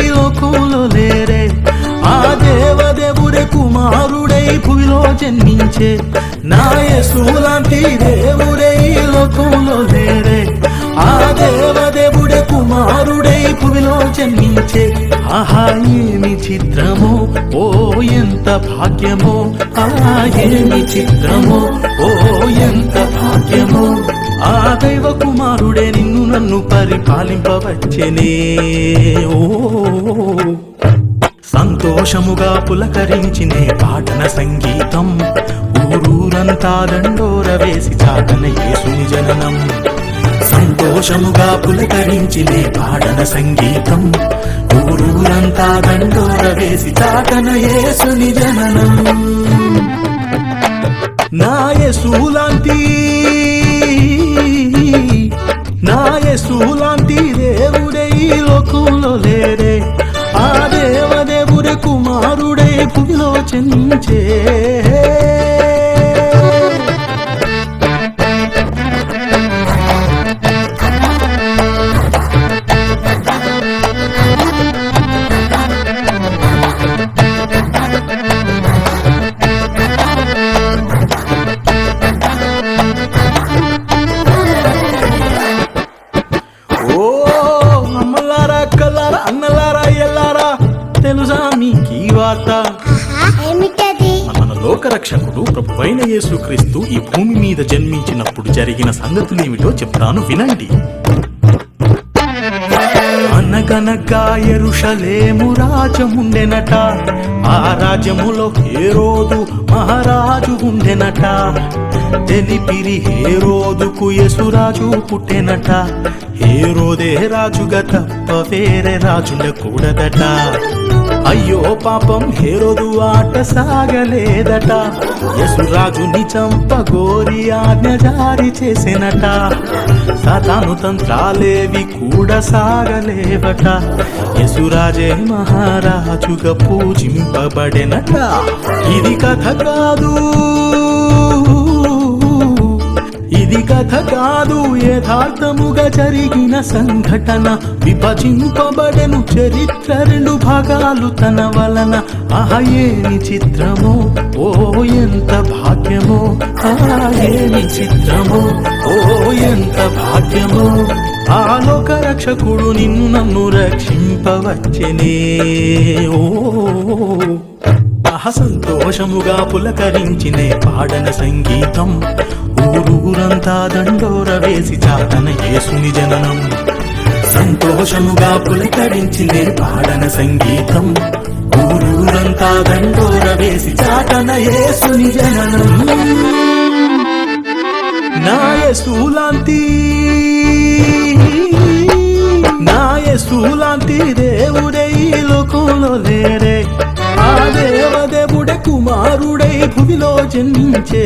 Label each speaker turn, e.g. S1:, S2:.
S1: లోకంలో లేరే. ఆ దేవదేవుడే కుమారుడై భూమిలో జన్మించే. నా యేసు లాంటి దేవుడే ఈ లోకంలో ఆ దేవదేవుడే కుమారుడై భూమిలో జన్మించే. ఆహా ఏమి చిత్రమో? ఓ ఎంత భాగ్యమో? ఆహా ఏమి చిత్రమో? ఓ ఎంత భాగ్యమో? ఆ దైవ కుమారుడే నిన్ను నన్ను పరిపాలింపవచ్చనే. ఓ సంతోషముగా పులకరించినే పాటన సంగీతం. ఊరూరంతా దండోర వేసి చాటన యేసుని జననం సంతోషముగా పులకరించినే పాడన సంగీతం. ఊరూరంతా దండోర వేసి చాటన యేసుని జననం నా యేసులాంటి నా యేసు లాంటి దేవుడే ఈ లోకంలో లేడే. ఆ దేవదేవుడే కుమారుడే భూమిలో చెంచే మీకు ఈ వార్త
S2: ఏమిటది?
S1: మన లోకరక్షకుడు ప్రభువైన యేసుక్రీస్తు ఈ భూమి మీద జన్మించినప్పుడు జరిగిన సంగతులేమిటో చెప్తాను వినండి. అనగనగా ఎరుషలేము రాజముండెనట ఆ రాజ్యములో హేరోదు మహారాజు ఉండెనట. తెలిపిరి హేరోదుకు యసురాజు పుట్టెనట హేరోదే రాజుగా తప్ప వేరే రాజుండకూడదట అయ్యో పాపం హేరోదు ఆట సాగలేదట. యసురాజుని చంపగోరి ఆజ్ఞ జారీ చేసినట. సతాను తంత్రాలేవి కూడా సాగలేవట. యసురాజే మహారాజుగా పూజింపబడినట. ఇది కథ కాదు. ఇది కథ కాదు యథార్థముగా జరిగిన సంఘటన. విభజింపబడెను చరిత్ర రెండు భాగాలు తన వలన. ఆహా ఏమి చిత్రమో? ఓ ఎంత భాగ్యమో? ఆహా ఏమి చిత్రమో? ఓ ఎంత భాగ్యమో? ఆలోక రక్షకుడు నిన్ను నన్ను రక్షింపవచ్చనే. ఓ సంతోషముగా పులకరించినే పాడన సంగీతం. ఊరూరంతా దండోర వేసి చాతన యేసుని జననం. సంతోషముగా పులకరించినే పాడన సంగీతం. ఊరూరంతా దండోర వేసి చాటన యేసుని జననం. నా యేసులాంటి భోజించే